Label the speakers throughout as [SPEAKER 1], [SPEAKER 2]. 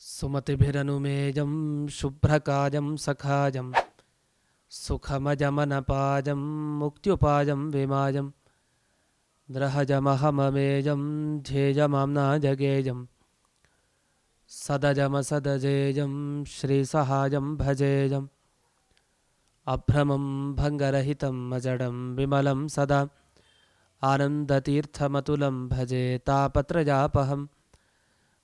[SPEAKER 1] सुमतिभिरनुमेजं शुभ्रकाजं सखाजं, सुखमजमनपाजं, मुक्त्युपाजं विमाजं द्रहजमहममेजं ध्येयमाम्ना जगेजं सदजमसदजेजं, श्रीसहाजं भजेजम् अभ्रमं भङ्गरहितम् अजडं विमलं सदा, आनन्दतीर्थमतुलं भजे तापत्रजापहम्।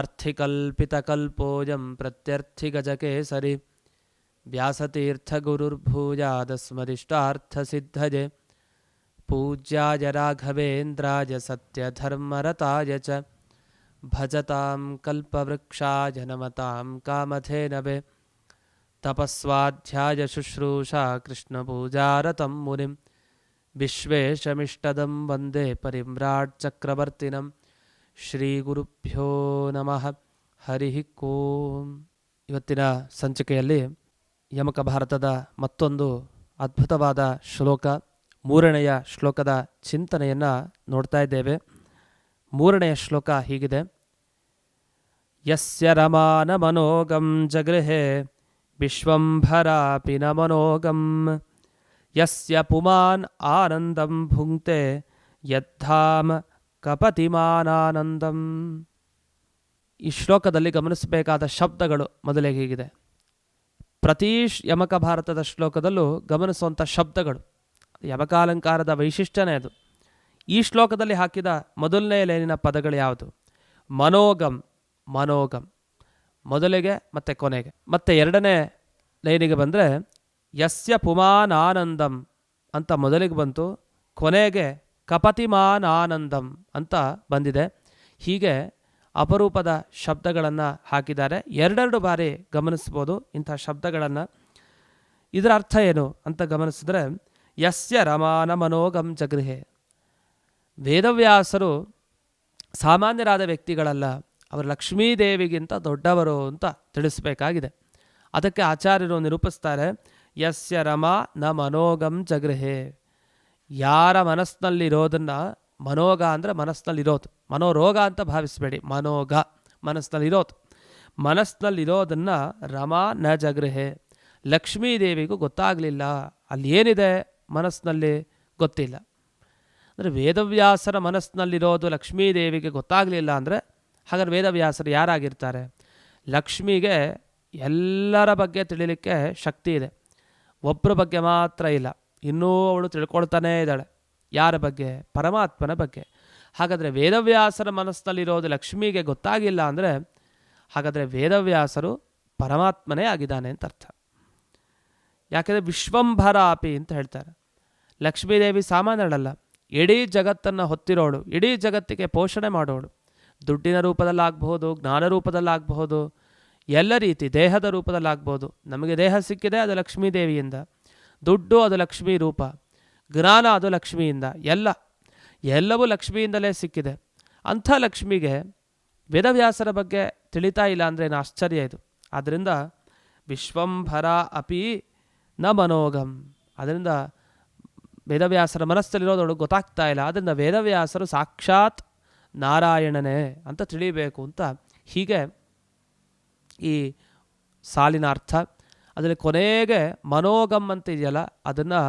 [SPEAKER 1] अर्थिकल्पितकल्पोजं प्रत्यर्थिगजकेसरि व्यासतीर्थगुरुर्भूजादस्मदिष्टार्थसिद्धजे पूज्याय राघवेन्द्राय सत्यधर्मरताय च भजतां कल्पवृक्षाय नमतां कामधेनवे तपस्वाध्यायशुश्रूषा कृष्णपूजारतं मुनिं विश्वेशमिष्टदं वंदे परिम्राट्चक्रवर्तिनम् ಚಕ್ರವರ್ತಿನಂ ಶ್ರೀ ಗುರುಭ್ಯೋ ನಮಃ. ಹರಿ ಓಂ. ಇವತ್ತಿನ ಸಂಚಿಕೆಯಲ್ಲಿ ಯಮಕ ಭಾರತದ ಮತ್ತೊಂದು ಅದ್ಭುತವಾದ ಶ್ಲೋಕ, ಮೂರನೆಯ ಶ್ಲೋಕದ ಚಿಂತನೆಯನ್ನು ನೋಡ್ತಾ ಇದ್ದೇವೆ. ಮೂರನೆಯ ಶ್ಲೋಕ ಹೀಗಿದೆ. ಯಸ್ಯ ರಮಾನ ಮನೋಗಂ ಜಗೃಹೆ ವಿಶ್ವಂಭರಾಪಿ ನ ಮನೋಗಂ. ಯಸ್ಯ ಪುಮಾನ್ ಆನಂದಂ ಭುಂಕ್ತೆ, ಯದ್ಧಾಮ ಕಪತಿಮಾನಾನಂದಂ. ಈ ಶ್ಲೋಕದಲ್ಲಿ ಗಮನಿಸಬೇಕಾದ ಶಬ್ದಗಳು ಮೊದಲಿಗೆ ಹೀಗಿದೆ. ಪ್ರತಿ ಯಮಕ ಭಾರತದ ಶ್ಲೋಕದಲ್ಲೂ ಗಮನಿಸುವಂಥ ಶಬ್ದಗಳು. ಯಮಕಾಲಂಕಾರದ ವೈಶಿಷ್ಟ್ಯನೇ ಅದು. ಈ ಶ್ಲೋಕದಲ್ಲಿ ಹಾಕಿದ ಮೊದಲನೇ ಲೈನಿನ ಪದಗಳು ಯಾವುದು? ಮನೋಗಮ್ ಮನೋಗಮ್ ಮೊದಲಿಗೆ ಮತ್ತು ಕೊನೆಗೆ. ಮತ್ತು ಎರಡನೇ ಲೈನಿಗೆ ಬಂದರೆ ಯಸ್ಯ ಪುಮಾನಾನಂದಂ ಅಂತ ಮೊದಲಿಗೆ ಬಂತು, ಕೊನೆಗೆ ಕಪತಿಮಾನ್ ಆನಂದಂ ಅಂತ ಬಂದಿದೆ. ಹೀಗೆ ಅಪರೂಪದ ಶಬ್ದಗಳನ್ನು ಹಾಕಿದ್ದಾರೆ. ಎರಡೆರಡು ಬಾರಿ ಗಮನಿಸ್ಬೋದು ಇಂಥ ಶಬ್ದಗಳನ್ನು. ಇದರ ಅರ್ಥ ಏನು ಅಂತ ಗಮನಿಸಿದ್ರೆ, ಯಸ್ಯ ರಮಾನ ಮನೋಗಂ ಜಗೃಹೆ. ವೇದವ್ಯಾಸರು ಸಾಮಾನ್ಯರಾದ ವ್ಯಕ್ತಿಗಳಲ್ಲ, ಅವರು ಲಕ್ಷ್ಮೀದೇವಿಗಿಂತ ದೊಡ್ಡವರು ಅಂತ ತಿಳಿಸಬೇಕಾಗಿದೆ. ಅದಕ್ಕೆ ಆಚಾರ್ಯರು ನಿರೂಪಿಸ್ತಾರೆ, ಯಸ್ಯ ರಮಾ ನ ಮನೋಗಂ ಜಗೃಹೆ. ಯಾರ ಮನಸ್ಸಿನಲ್ಲಿರೋದನ್ನು ಮನೋಗ ಅಂದರೆ ಮನಸ್ಸಿನಲ್ಲಿರೋದು. ಮನೋರೋಗ ಅಂತ ಭಾವಿಸಬೇಡಿ. ಮನೋಗ ಮನಸ್ಸಿನಲ್ಲಿರೋದು. ಮನಸ್ಸಿನಲ್ಲಿರೋದನ್ನು ರಮಾ ನ ಜಗೃಹೆ ಲಕ್ಷ್ಮೀದೇವಿಗೂ ಗೊತ್ತಾಗಲಿಲ್ಲ. ಅಲ್ಲಿ ಏನಿದೆ ಮನಸ್ಸಿನಲ್ಲಿ? ಗೊತ್ತಿಲ್ಲ. ಅಂದರೆ ವೇದವ್ಯಾಸರ ಮನಸ್ಸಿನಲ್ಲಿರೋದು ಲಕ್ಷ್ಮೀದೇವಿಗೆ ಗೊತ್ತಾಗಲಿಲ್ಲ ಅಂದರೆ ಹಾಗಾದ್ರೆ ವೇದವ್ಯಾಸರು ಯಾರಾಗಿರ್ತಾರೆ? ಲಕ್ಷ್ಮಿಗೆ ಎಲ್ಲರ ಬಗ್ಗೆ ತಿಳಿಲಿಕ್ಕೆ ಶಕ್ತಿ ಇದೆ. ಒಬ್ಬರ ಬಗ್ಗೆ ಮಾತ್ರ ಇಲ್ಲ. ಇನ್ನೂ ಅವಳು ತಿಳ್ಕೊಳ್ತಾನೇ ಇದ್ದಾಳೆ. ಯಾರ ಬಗ್ಗೆ? ಪರಮಾತ್ಮನ ಬಗ್ಗೆ. ಹಾಗಾದರೆ ವೇದವ್ಯಾಸರ ಮನಸ್ಸಿನಲ್ಲಿರೋದು ಲಕ್ಷ್ಮಿಗೆ ಗೊತ್ತಾಗಿಲ್ಲ ಅಂದರೆ ಹಾಗಾದರೆ ವೇದವ್ಯಾಸರು ಪರಮಾತ್ಮನೇ ಆಗಿದ್ದಾನೆ ಅಂತ ಅರ್ಥ. ಯಾಕೆಂದರೆ ವಿಶ್ವಂಭರಾಪಿ ಅಂತ ಹೇಳ್ತಾರೆ. ಲಕ್ಷ್ಮೀದೇವಿ ಸಾಮಾನ್ಯಳಲ್ಲ ಇಡೀ ಜಗತ್ತನ್ನು ಹೊತ್ತಿರೋಳು. ಇಡೀ ಜಗತ್ತಿಗೆ ಪೋಷಣೆ ಮಾಡೋಳು. ದುಡ್ಡಿನ ರೂಪದಲ್ಲಾಗಬಹುದು, ಜ್ಞಾನ ರೂಪದಲ್ಲಾಗಬಹುದು, ಎಲ್ಲ ರೀತಿ ದೇಹದ ರೂಪದಲ್ಲಾಗ್ಬೋದು ನಮಗೆ ದೇಹ ಸಿಕ್ಕಿದೆ ಅದು ಲಕ್ಷ್ಮೀದೇವಿಯಿಂದ. ದುಡ್ಡು ಅದು ಲಕ್ಷ್ಮೀ ರೂಪ, ಜ್ಞಾನ ಅದು ಲಕ್ಷ್ಮಿಯಿಂದ, ಎಲ್ಲ, ಎಲ್ಲವೂ ಲಕ್ಷ್ಮಿಯಿಂದಲೇ ಸಿಕ್ಕಿದೆ. ಅಂಥ ಲಕ್ಷ್ಮಿಗೆ ವೇದವ್ಯಾಸರ ಬಗ್ಗೆ ತಿಳಿತಾ ಇಲ್ಲ ಅಂದರೆ ಏನು ಆಶ್ಚರ್ಯ ಇದು. ಆದ್ದರಿಂದ ವಿಶ್ವಂಭರ ಅಪಿ ನ ಮನೋಗಂ. ಅದರಿಂದ ವೇದವ್ಯಾಸರ ಮನಸ್ಸಲ್ಲಿರೋದೊಳಗೆ ಗೊತ್ತಾಗ್ತಾ ಇಲ್ಲ. ಆದ್ದರಿಂದ ವೇದವ್ಯಾಸರು ಸಾಕ್ಷಾತ್ ನಾರಾಯಣನೇ ಅಂತ ತಿಳಿಬೇಕು ಅಂತ ಹೀಗೆ ಈ ಸಾಲಿನ ಅರ್ಥ. ಅದರಲ್ಲಿ ಕೊನೆಗೆ ಮನೋಗಮ್ ಅಂತ ಇದೆಯಲ್ಲ, ಅದನ್ನು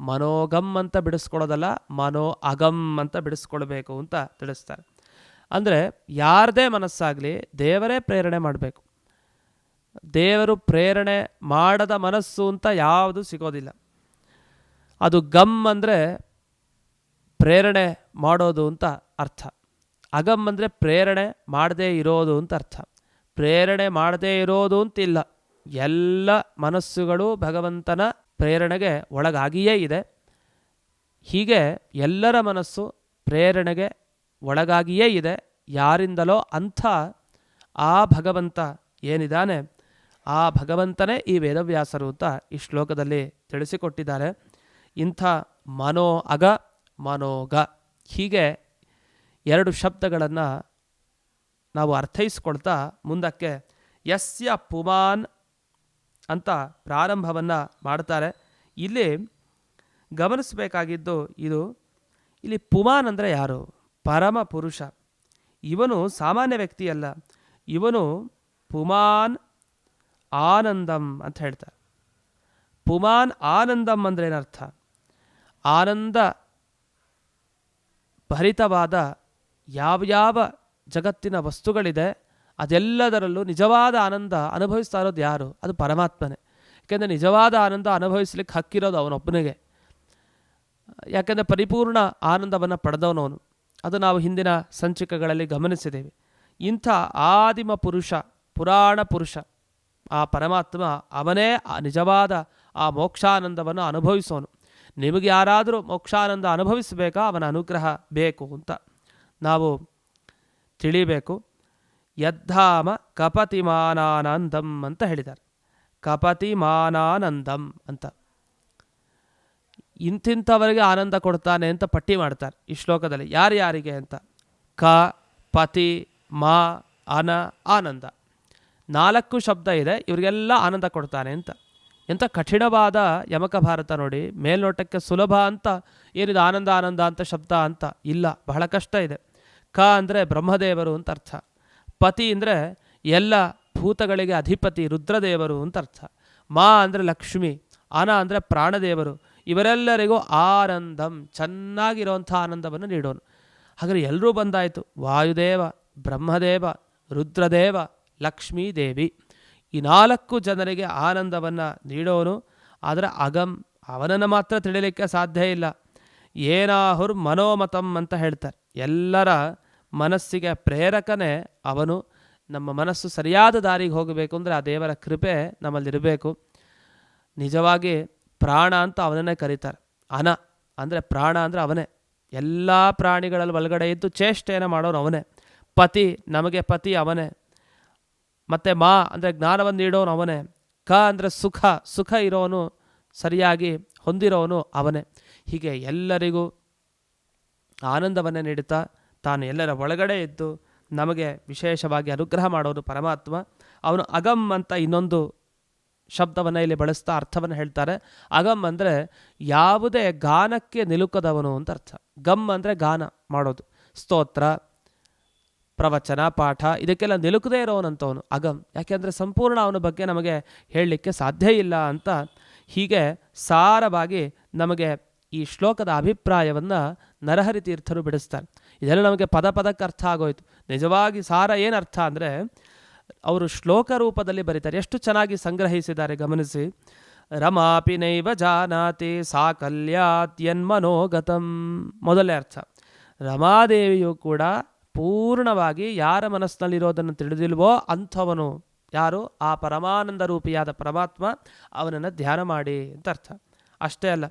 [SPEAKER 1] ಮನೋಗಮ್ ಅಂತ ಬಿಡಿಸ್ಕೊಳ್ಳೋದಲ್ಲ ಮನೋ ಅಗಮ್ ಅಂತ ಬಿಡಿಸ್ಕೊಳ್ಬೇಕು ಅಂತ ತಿಳಿಸ್ತಾರೆ. ಅಂದರೆ ಯಾರದೇ ಮನಸ್ಸಾಗಲಿ ದೇವರೇ ಪ್ರೇರಣೆ ಮಾಡಬೇಕು. ದೇವರು ಪ್ರೇರಣೆ ಮಾಡದ ಮನಸ್ಸು ಅಂತ ಯಾವುದು ಸಿಗೋದಿಲ್ಲ. ಅದು ಗಮ್ ಅಂದರೆ ಪ್ರೇರಣೆ ಮಾಡೋದು ಅಂತ ಅರ್ಥ. ಅಗಮ್ ಅಂದರೆ ಪ್ರೇರಣೆ ಮಾಡದೇ ಇರೋದು ಅಂತ ಅರ್ಥ. ಪ್ರೇರಣೆ ಮಾಡದೇ ಇರೋದು ಅಂತಿಲ್ಲ. ಎಲ್ಲ ಮನಸ್ಸುಗಳು ಭಗವಂತನ ಪ್ರೇರಣೆಗೆ ಒಳಗಾಗಿಯೇ ಇದೆ. ಹೀಗೆ ಎಲ್ಲರ ಮನಸ್ಸು ಪ್ರೇರಣೆಗೆ ಒಳಗಾಗಿಯೇ ಇದೆ. ಯಾರಿಂದಲೋ ಅಂಥ ಆ ಭಗವಂತ ಏನಿದ್ದಾನೆ, ಆ ಭಗವಂತನೇ ಈ ವೇದವ್ಯಾಸರು ಅಂತ ಈ ಶ್ಲೋಕದಲ್ಲಿ ತಿಳಿಸಿಕೊಟ್ಟಿದ್ದಾರೆ. ಇಂಥ ಮನೋ ಅಗ ಮನೋಗ. ಹೀಗೆ ಎರಡು ಶಬ್ದಗಳನ್ನು ನಾವು ಅರ್ಥೈಸ್ಕೊಳ್ತಾ ಮುಂದಕ್ಕೆ, ಯಸ್ಯ ಪುಮಾನ್ ಅಂತ ಪ್ರಾರಂಭವನ್ನು ಮಾಡ್ತಾರೆ. ಇಲ್ಲಿ ಗಮನಿಸಬೇಕಾಗಿದ್ದು ಇದು, ಇಲ್ಲಿ ಪುಮಾನ್ ಅಂದರೆ ಯಾರು? ಪರಮ ಪುರುಷ. ಇವನು ಸಾಮಾನ್ಯ ವ್ಯಕ್ತಿಯಲ್ಲ. ಇವನು ಪುಮಾನ್ ಆನಂದಂ ಅಂತ ಹೇಳ್ತಾರೆ. ಪುಮಾನ್ ಆನಂದಂ ಅಂದರೆ ಏನರ್ಥ? ಆನಂದ ಭರಿತವಾದ ಯಾವ್ಯಾವ ಜಗತ್ತಿನ ವಸ್ತುಗಳಿದೆ ಅದೆಲ್ಲದರಲ್ಲೂ ನಿಜವಾದ ಆನಂದ ಅನುಭವಿಸ್ತಾ ಇರೋದು ಯಾರು? ಅದು ಪರಮಾತ್ಮನೇ. ಯಾಕೆಂದರೆ ನಿಜವಾದ ಆನಂದ ಅನುಭವಿಸ್ಲಿಕ್ಕೆ ಹಕ್ಕಿರೋದು ಅವನೊಬ್ಬನಿಗೆ. ಯಾಕೆಂದರೆ ಪರಿಪೂರ್ಣ ಆನಂದವನ್ನು ಪಡೆದವನವನು. ಅದು ನಾವು ಹಿಂದಿನ ಸಂಚಿಕೆಗಳಲ್ಲಿ ಗಮನಿಸಿದ್ದೇವೆ. ಇಂಥ ಆದಿಮ ಪುರುಷ, ಪುರಾಣ ಪುರುಷ, ಆ ಪರಮಾತ್ಮ ಅವನೇ ನಿಜವಾದ ಆ ಮೋಕ್ಷಾನಂದವನ್ನು ಅನುಭವಿಸೋನು. ನಿಮಗೆ ಯಾರಾದರೂ ಮೋಕ್ಷಾನಂದ ಅನುಭವಿಸಬೇಕಾ? ಅವನ ಅನುಗ್ರಹ ಬೇಕು ಅಂತ. ನಾವು ತಿಳಿಬೇಕು ಯದ್ಧಾಮ ಕಪತಿಮಾನಾನಂದಂ ಅಂತ ಹೇಳಿದ್ದಾರೆ. ಕಪತಿಮಾನಾನಂದಂ ಅಂತ. ಇಂತಿಂಥವರಿಗೆ ಆನಂದ ಕೊಡ್ತಾನೆ ಅಂತ ಪಟ್ಟಿ ಮಾಡ್ತಾರೆ ಈ ಶ್ಲೋಕದಲ್ಲಿ. ಯಾರ್ಯಾರಿಗೆ ಅಂತ? ಕ, ಪತಿ, ಮಾ, ಅನ, ಆನಂದ. ನಾಲ್ಕು ಶಬ್ದ ಇದೆ, ಇವರಿಗೆಲ್ಲ ಆನಂದ ಕೊಡ್ತಾನೆ ಅಂತ. ಎಂಥ ಕಠಿಣವಾದ ಯಮಕ ಭಾರತ ನೋಡಿ, ಮೇಲ್ನೋಟಕ್ಕೆ ಸುಲಭ ಅಂತ, ಏನಿದೆ ಆನಂದ ಆನಂದ ಅಂತ ಶಬ್ದ ಅಂತ ಇಲ್ಲ, ಬಹಳ ಕಷ್ಟ ಇದೆ. ಕ ಅಂದರೆ ಬ್ರಹ್ಮದೇವರು ಅಂತ ಅರ್ಥ. ಪತಿ ಅಂದರೆ ಎಲ್ಲ ಭೂತಗಳಿಗೆ ಅಧಿಪತಿ ರುದ್ರದೇವರು ಅಂತ ಅರ್ಥ. ಮಾ ಅಂದರೆ ಲಕ್ಷ್ಮಿ, ಅನ ಅಂದರೆ ಪ್ರಾಣದೇವರು. ಇವರೆಲ್ಲರಿಗೂ ಆನಂದಂ, ಚೆನ್ನಾಗಿರೋವಂಥ ಆನಂದವನ್ನು ನೀಡೋನು. ಹಾಗಾದರೆ ಎಲ್ಲರೂ ಬಂದಾಯಿತು. ವಾಯುದೇವ, ಬ್ರಹ್ಮದೇವ, ರುದ್ರದೇವ, ಲಕ್ಷ್ಮೀ ದೇವಿ. ಈ ನಾಲ್ಕು ಜನರಿಗೆ ಆನಂದವನ್ನು ನೀಡೋನು. ಆದರೆ ಅಗಂ ಅವನನ್ನು ಮಾತ್ರ ತಿಳಿಲಿಕ್ಕೆ ಸಾಧ್ಯ ಇಲ್ಲ. ಏನಾಹುರ್ ಮನೋಮತಂ ಅಂತ ಹೇಳ್ತಾರೆ. ಎಲ್ಲರ ಮನಸ್ಸಿಗೆ ಪ್ರೇರಕನೇ ಅವನು. ನಮ್ಮ ಮನಸ್ಸು ಸರಿಯಾದ ದಾರಿಗೆ ಹೋಗಬೇಕು ಅಂದರೆ ಆ ದೇವರ ಕೃಪೆ ನಮ್ಮಲ್ಲಿರಬೇಕು. ನಿಜವಾಗಿ ಪ್ರಾಣ ಅಂತ ಅವನನ್ನೇ ಕರೀತಾರೆ. ಅನ ಅಂದರೆ ಪ್ರಾಣ ಅಂದರೆ ಅವನೇ. ಎಲ್ಲ ಪ್ರಾಣಿಗಳಲ್ಲಿ ಒಳಗಡೆ ಇದ್ದು ಚೇಷ್ಟೆಯನ್ನು ಮಾಡೋನು ಅವನೇ. ಪತಿ ನಮಗೆ ಪತಿ ಅವನೇ. ಮತ್ತು ಮಾ ಅಂದರೆ ಜ್ಞಾನವನ್ನು ನೀಡೋನು ಅವನೇ. ಕ ಅಂದರೆ ಸುಖ ಸುಖ ಇರೋನು, ಸರಿಯಾಗಿ ಹೊಂದಿರೋನು ಅವನೇ. ಹೀಗೆ ಎಲ್ಲರಿಗೂ ಆನಂದವನ್ನೇ ನೀಡುತ್ತಾ ತಾನು ಎಲ್ಲರ ಒಳಗಡೆ ಇದ್ದು ನಮಗೆ ವಿಶೇಷವಾಗಿ ಅನುಗ್ರಹ ಮಾಡೋನು ಪರಮಾತ್ಮ. ಅವನು ಅಗಮ್ ಅಂತ ಇನ್ನೊಂದು ಶಬ್ದವನ್ನು ಇಲ್ಲಿ ಬಳಸ್ತಾ ಅರ್ಥವನ್ನು ಹೇಳ್ತಾರೆ. ಅಗಮ್ ಅಂದರೆ ಯಾವುದೇ ಗಾನಕ್ಕೆ ನಿಲುಕದವನು ಅಂತ ಅರ್ಥ. ಗಮ್ ಅಂದರೆ ಗಾನ ಮಾಡೋದು. ಸ್ತೋತ್ರ, ಪ್ರವಚನ, ಪಾಠ, ಇದಕ್ಕೆಲ್ಲ ನಿಲುಕದೇ ಇರೋವನಂಥವನು ಅಗಮ್ ಯಾಕೆಂದರೆ ಸಂಪೂರ್ಣ ಅವನ ಬಗ್ಗೆ ನಮಗೆ ಹೇಳಲಿಕ್ಕೆ ಸಾಧ್ಯ ಇಲ್ಲ ಅಂತ ಹೀಗೆ ಸಾರವಾಗಿ ನಮಗೆ ಈ ಶ್ಲೋಕದ ಅಭಿಪ್ರಾಯವನ್ನು ನರಹರಿ ತೀರ್ಥರು ಬಿಡಿಸ್ತಾರೆ. ಇದೆಲ್ಲ ನಮಗೆ ಪದ ಪದಕ್ಕೆ ಅರ್ಥ ಆಗೋಯ್ತು. ನಿಜವಾಗಿ ಸಾರ ಏನು ಅರ್ಥ ಅಂದರೆ, ಅವರು ಶ್ಲೋಕ ರೂಪದಲ್ಲಿ ಬರೀತಾರೆ. ಎಷ್ಟು ಚೆನ್ನಾಗಿ ಸಂಗ್ರಹಿಸಿದ್ದಾರೆ, ಗಮನಿಸಿ. ರಮಾಪಿ ನೈವ ಜಾನಾತಿ ಸಾಕಲ್ಯಾತ್ಯನ್ಮನೋಗತಂ ಮೊದಲೇ ಅರ್ಥ. ರಮಾದೇವಿಯು ಕೂಡ ಪೂರ್ಣವಾಗಿ ಯಾರ ಮನಸ್ಸಿನಲ್ಲಿರೋದನ್ನು ತಿಳಿದಿಲ್ವೋ ಅಂಥವನು ಯಾರು? ಆ ಪರಮಾನಂದ ರೂಪಿಯಾದ ಪರಮಾತ್ಮ ಅವನನ್ನು ಧ್ಯಾನ ಮಾಡಿ ಅಂತ ಅರ್ಥ. ಅಷ್ಟೇ ಅಲ್ಲ.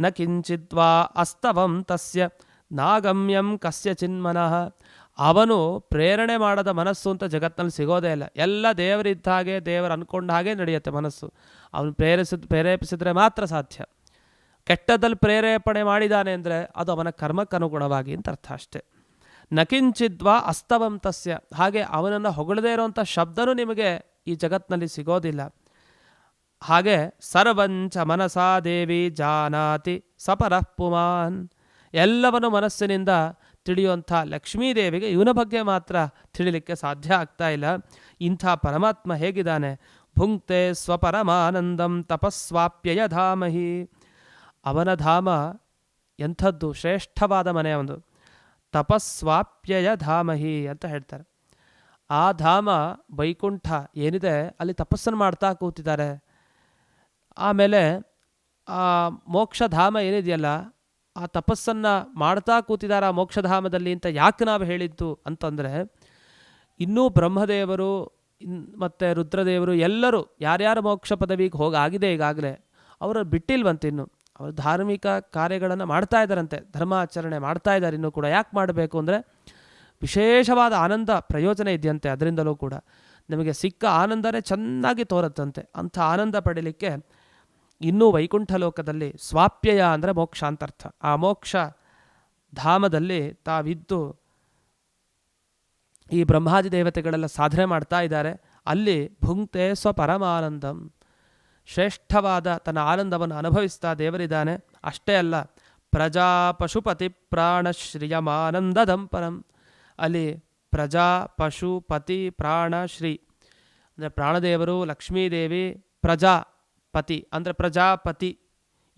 [SPEAKER 1] ನ ಕಿಂಚಿತ್ವಾ ಅಸ್ತವಂ ತಸ್ಯ. ನಾಗಮ್ಯಂ ಕಸ್ಯ ಚಿನ್ಮನಃ ಅವನು ಪ್ರೇರಣೆ ಮಾಡದ ಮನಸ್ಸು ಅಂತ ಜಗತ್ತಿನಲ್ಲಿ ಸಿಗೋದೇ ಇಲ್ಲ. ಎಲ್ಲ ದೇವರಿದ್ದ ಹಾಗೆ ದೇವರು ಅಂದ್ಕೊಂಡ ಹಾಗೆ ನಡೆಯುತ್ತೆ ಮನಸ್ಸು. ಅವನು ಪ್ರೇರಿಸಿದ ಪ್ರೇರೇಪಿಸಿದ್ರೆ ಮಾತ್ರ ಸಾಧ್ಯ. ಕೆಟ್ಟದಲ್ಲಿ ಪ್ರೇರೇಪಣೆ ಮಾಡಿದಾನೆ ಅಂದರೆ ಅದು ಅವನ ಕರ್ಮಕ್ಕನುಗುಣವಾಗಿ ಅಂತ ಅರ್ಥ ಅಷ್ಟೇ. ನಕಿಂಚಿದ್ವಾ ಅಸ್ತವಂ ತಸ್ಯ. ಹಾಗೆ ಅವನನ್ನು ಹೊಗಳದೇ ಇರೋವಂಥ ಶಬ್ದನೂ ನಿಮಗೆ ಈ ಜಗತ್ತಿನಲ್ಲಿ ಸಿಗೋದಿಲ್ಲ. ಹಾಗೆ ಸರ್ವಂಚ ಮನಸಾ ದೇವಿ ಜಾನಾತಿ ಸಪರಃ ಪುಮಾನ್. ಎಲ್ಲವನ್ನು ಮನಸ್ಸಿನಿಂದ ತಿಳಿಯುವಂಥ ಲಕ್ಷ್ಮೀದೇವಿಗೆ ಇವನ ಬಗ್ಗೆ ಮಾತ್ರ ತಿಳಿಲಿಕ್ಕೆ ಸಾಧ್ಯ ಆಗ್ತಾ ಇಲ್ಲ. ಇಂಥ ಪರಮಾತ್ಮ ಹೇಗಿದ್ದಾನೆ? ಭುಂಕ್ತೆ ಸ್ವಪರಮಾನಂದಂ ತಪಸ್ವಾಪ್ಯಯ ಧಾಮಹಿ ಅವನ ಧಾಮ ಎಂಥದ್ದು? ಶ್ರೇಷ್ಠವಾದ ಮನೆ ಒಂದು. ತಪಸ್ವಾಪ್ಯಯ ಧಾಮಹಿ ಅಂತ ಹೇಳ್ತಾರೆ. ಆ ಧಾಮ ವೈಕುಂಠ ಏನಿದೆ? ಅಲ್ಲಿ ತಪಸ್ಸನ್ನು ಮಾಡ್ತಾ ಕೂತಿದ್ದಾರೆ. ಆಮೇಲೆ ಆ ಮೋಕ್ಷಧಾಮ ಏನಿದೆಯಲ್ಲ ಆ ತಪಸ್ಸನ್ನು ಮಾಡ್ತಾ ಕೂತಿದ್ದಾರೆ ಆ ಮೋಕ್ಷಧಾಮದಲ್ಲಿ ಅಂತ ಯಾಕೆ ನಾವು ಹೇಳಿದ್ದು ಅಂತಂದರೆ, ಇನ್ನೂ ಬ್ರಹ್ಮದೇವರು ಮತ್ತು ರುದ್ರದೇವರು ಎಲ್ಲರೂ ಯಾರ್ಯಾರು ಮೋಕ್ಷ ಪದವಿಗೆ ಹೋಗಾಗಿದೆ ಈಗಾಗಲೇ ಅವರು ಬಿಟ್ಟಿಲ್ವಂತೆ ಇನ್ನು. ಅವರು ಧಾರ್ಮಿಕ ಕಾರ್ಯಗಳನ್ನು ಮಾಡ್ತಾ ಇದ್ದಾರಂತೆ, ಧರ್ಮಾಚರಣೆ ಮಾಡ್ತಾ ಇದ್ದಾರೆ ಇನ್ನೂ ಕೂಡ. ಯಾಕೆ ಮಾಡಬೇಕು ಅಂದರೆ, ವಿಶೇಷವಾದ ಆನಂದ ಪ್ರಯೋಜನ ಇದೆಯಂತೆ ಅದರಿಂದಲೂ ಕೂಡ. ನಮಗೆ ಸಿಕ್ಕ ಆನಂದನೇ ಚೆನ್ನಾಗಿ ತೋರುತ್ತಂತೆ. ಅಂಥ ಆನಂದ ಪಡೀಲಿಕ್ಕೆ ಇನ್ನೂ ವೈಕುಂಠ ಲೋಕದಲ್ಲಿ ಸ್ವಾಪ್ಯಯ ಅಂದರೆ ಮೋಕ್ಷ ಅಂತರ್ಥ ಆ ಮೋಕ್ಷ ಧಾಮದಲ್ಲಿ ತಾವಿದ್ದು ಈ ಬ್ರಹ್ಮಾದಿ ದೇವತೆಗಳೆಲ್ಲ ಸಾಧನೆ ಮಾಡ್ತಾ ಇದ್ದಾರೆ. ಅಲ್ಲಿ ಭುಂಕ್ತೆ ಸ್ವಪರಮಾನಂದಂ. ಶ್ರೇಷ್ಠವಾದ ತನ್ನ ಆನಂದವನ್ನು ಅನುಭವಿಸ್ತಾ ದೇವರಿದ್ದಾನೆ. ಅಷ್ಟೇ ಅಲ್ಲ, ಪ್ರಜಾ ಪಶುಪತಿ ಪ್ರಾಣಶ್ರಿಯಮಾನಂದದಂ ಪರಂ ಅಲ್ಲಿ ಪ್ರಜಾ ಪಶು ಪತಿ ಪ್ರಾಣ ಶ್ರೀ. ಅಂದರೆ ಪ್ರಾಣದೇವರು, ಲಕ್ಷ್ಮೀದೇವಿ ಪ್ರಜಾಪತಿ ಅಂದರೆ ಪ್ರಜಾಪತಿ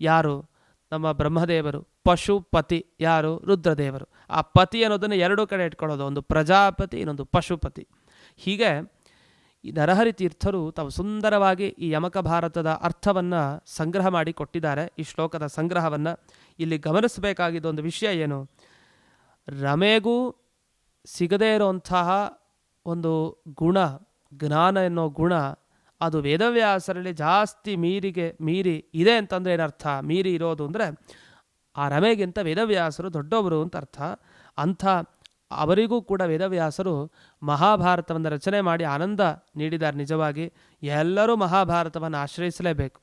[SPEAKER 1] ಯಾರು? ನಮ್ಮ ಬ್ರಹ್ಮದೇವರು. ಪಶುಪತಿ ಯಾರು? ರುದ್ರದೇವರು. ಆ ಪತಿ ಅನ್ನೋದನ್ನು ಎರಡೂ ಕಡೆ ಇಟ್ಕೊಳ್ಳೋದು. ಒಂದು ಪ್ರಜಾಪತಿ, ಇನ್ನೊಂದು ಪಶುಪತಿ. ಹೀಗೆ ಈ ನರಹರಿ ತೀರ್ಥರು ತಾವು ಸುಂದರವಾಗಿ ಈ ಯಮಕ ಭಾರತದ ಅರ್ಥವನ್ನು ಸಂಗ್ರಹ ಮಾಡಿ ಕೊಟ್ಟಿದ್ದಾರೆ. ಈ ಶ್ಲೋಕದ ಸಂಗ್ರಹವನ್ನು ಇಲ್ಲಿ ಗಮನಿಸಬೇಕಾಗಿದ್ದ ಒಂದು ವಿಷಯ ಏನು? ರಮೆಗೂ ಸಿಗದೇ ಇರುವಂತಹ ಒಂದು ಗುಣ, ಜ್ಞಾನ ಎನ್ನೋ ಗುಣ ಅದು ವೇದವ್ಯಾಸರಲ್ಲಿ ಜಾಸ್ತಿ ಮೀರಿಗೆ, ಮೀರಿ ಇದೆ ಅಂತಂದರೆ ಏನರ್ಥ? ಮೀರಿ ಇರೋದು ಅಂದರೆ ಆ ರಮೆಗಿಂತ ವೇದವ್ಯಾಸರು ದೊಡ್ಡವರು ಅಂತ ಅರ್ಥ. ಅಂಥ ಅವರಿಗೂ ಕೂಡ ವೇದವ್ಯಾಸರು ಮಹಾಭಾರತವನ್ನು ರಚನೆ ಮಾಡಿ ಆನಂದ ನೀಡಿದ್ದಾರೆ ನಿಜವಾಗಿ. ಎಲ್ಲರೂ ಮಹಾಭಾರತವನ್ನು ಆಶ್ರಯಿಸಲೇಬೇಕು.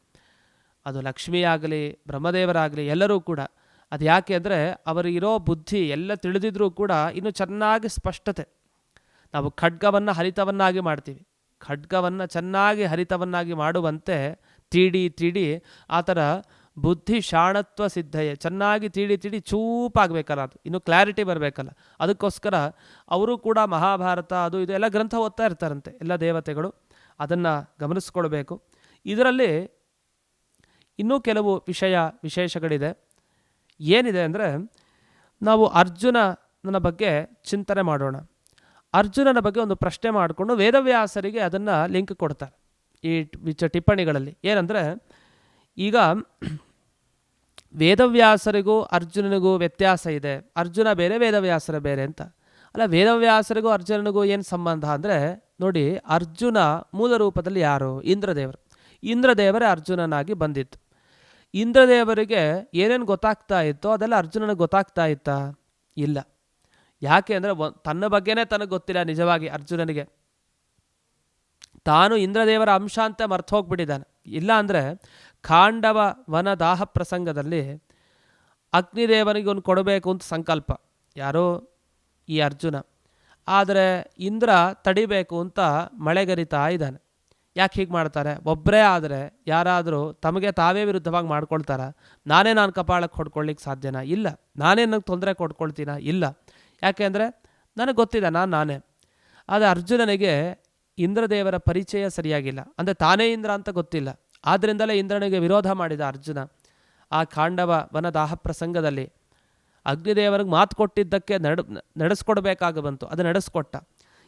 [SPEAKER 1] ಅದು ಲಕ್ಷ್ಮಿಯಾಗಲಿ, ಬ್ರಹ್ಮದೇವರಾಗಲಿ, ಎಲ್ಲರೂ ಕೂಡ. ಅದು ಯಾಕೆ ಅಂದರೆ ಅವರಿರೋ ಬುದ್ಧಿ ಎಲ್ಲ ತಿಳಿದಿದ್ರೂ ಕೂಡ ಇನ್ನೂ ಚೆನ್ನಾಗಿ ಸ್ಪಷ್ಟತೆ. ನಾವು ಖಡ್ಗವನ್ನು ಹರಿತವನ್ನಾಗಿ ಮಾಡ್ತೀವಿ. ಖಡ್ಗವನ್ನು ಚೆನ್ನಾಗಿ ಹರಿತವನ್ನಾಗಿ ಮಾಡುವಂತೆ ತೀಡಿ ತೀಡಿ ಆ ಥರ ಬುದ್ಧಿ ಶಾಣತ್ವ ಸಿದ್ಧಯೇ. ಚೆನ್ನಾಗಿ ತೀಡಿ ತೀಡಿ ಚೂಪಾಗಬೇಕಲ್ಲ ಅದು. ಇನ್ನು ಕ್ಲಾರಿಟಿ ಬರಬೇಕಲ್ಲ. ಅದಕ್ಕೋಸ್ಕರ ಅವರು ಕೂಡ ಮಹಾಭಾರತ, ಅದು ಇದು ಎಲ್ಲ ಗ್ರಂಥ ಓದ್ತಾ ಇರ್ತಾರಂತೆ, ಎಲ್ಲ ದೇವತೆಗಳು. ಅದನ್ನು ಗಮನಿಸ್ಕೊಳ್ಬೇಕು. ಇದರಲ್ಲಿ ಇನ್ನೂ ಕೆಲವು ವಿಷಯ ವಿಶೇಷಗಳಿದೆ. ಏನಿದೆ ಅಂದರೆ ನಾವು ಅರ್ಜುನನ ಬಗ್ಗೆ ಚಿಂತನೆ ಮಾಡೋಣ. ಅರ್ಜುನನ ಬಗ್ಗೆ ಒಂದು ಪ್ರಶ್ನೆ ಮಾಡಿಕೊಂಡು ವೇದವ್ಯಾಸರಿಗೆ ಅದನ್ನು ಲಿಂಕ್ ಕೊಡ್ತಾರೆ ಈ ವಿಚ ಟಿಪ್ಪಣಿಗಳಲ್ಲಿ. ಏನಂದರೆ, ಈಗ ವೇದವ್ಯಾಸರಿಗೂ ಅರ್ಜುನನಿಗೂ ವ್ಯತ್ಯಾಸ ಇದೆ. ಅರ್ಜುನ ಬೇರೆ, ವೇದವ್ಯಾಸರ ಬೇರೆ ಅಂತ. ಅಲ್ಲ, ವೇದವ್ಯಾಸರಿಗೂ ಅರ್ಜುನನಿಗೂ ಏನು ಸಂಬಂಧ ಅಂದರೆ, ನೋಡಿ, ಅರ್ಜುನ ಮೂಲ ರೂಪದಲ್ಲಿ ಯಾರು? ಇಂದ್ರದೇವರು. ಇಂದ್ರದೇವರೇ ಅರ್ಜುನನಾಗಿ ಬಂದಿತ್ತು. ಇಂದ್ರದೇವರಿಗೆ ಏನೇನು ಗೊತ್ತಾಗ್ತಾ ಇತ್ತೋ ಅದೆಲ್ಲ ಅರ್ಜುನನಿಗೆ ಗೊತ್ತಾಗ್ತಾ ಇತ್ತಾ? ಇಲ್ಲ. ಯಾಕೆ ಅಂದರೆ ತನ್ನ ಬಗ್ಗೆನೇ ತನಗೆ ಗೊತ್ತಿಲ್ಲ ನಿಜವಾಗಿ ಅರ್ಜುನನಿಗೆ. ತಾನು ಇಂದ್ರದೇವರ ಅಂಶ ಅಂತ ಮರ್ತು ಹೋಗ್ಬಿಟ್ಟಿದ್ದಾನೆ. ಇಲ್ಲ ಅಂದರೆ ಖಾಂಡವ ವನ ದಾಹ ಪ್ರಸಂಗದಲ್ಲಿ ಅಗ್ನಿದೇವನಿಗೆ ಒಂದು ಕೊಡಬೇಕು ಅಂತ ಸಂಕಲ್ಪ. ಯಾರೋ ಈ ಅರ್ಜುನ. ಆದರೆ ಇಂದ್ರ ತಡಿಬೇಕು ಅಂತ ಮಳೆಗರಿತಾ ಇದ್ದಾನೆ. ಯಾಕೆ ಹೀಗೆ ಮಾಡ್ತಾರೆ? ಒಬ್ಬರೇ ಆದರೆ ಯಾರಾದರೂ ತಮಗೆ ತಾವೇ ವಿರುದ್ಧವಾಗಿ ಮಾಡ್ಕೊಳ್ತಾರ? ನಾನೇ ನಾನು ಕಪಾಳಕ್ಕೆ ಹೊಡ್ಕೊಳ್ಳಿಕ್ಕೆ ಸಾಧ್ಯನಾ? ಇಲ್ಲ. ನಾನೇ ನನಗೆ ತೊಂದರೆ ಕೊಡ್ಕೊಳ್ತೀನ ಇಲ್ಲ. ಯಾಕೆ ಅಂದರೆ ನನಗೆ ಗೊತ್ತಿದೆ ನಾನು ನಾನೇ. ಆದರೆ ಅರ್ಜುನನಿಗೆ ಇಂದ್ರದೇವರ ಪರಿಚಯ ಸರಿಯಾಗಿಲ್ಲ. ಅಂದರೆ ತಾನೇ ಇಂದ್ರ ಅಂತ ಗೊತ್ತಿಲ್ಲ. ಆದ್ದರಿಂದಲೇ ಇಂದ್ರನಿಗೆ ವಿರೋಧ ಮಾಡಿದ ಅರ್ಜುನ ಆ ಕಾಂಡವ ವನ ದಾಹ ಪ್ರಸಂಗದಲ್ಲಿ. ಅಗ್ನಿದೇವರಿಗೆ ಮಾತು ಕೊಟ್ಟಿದ್ದಕ್ಕೆ ನಡ್, ನಡೆಸ್ಕೊಡ್ಬೇಕಾಗಿ ಬಂತು. ಅದು ನಡೆಸ್ಕೊಟ್ಟ.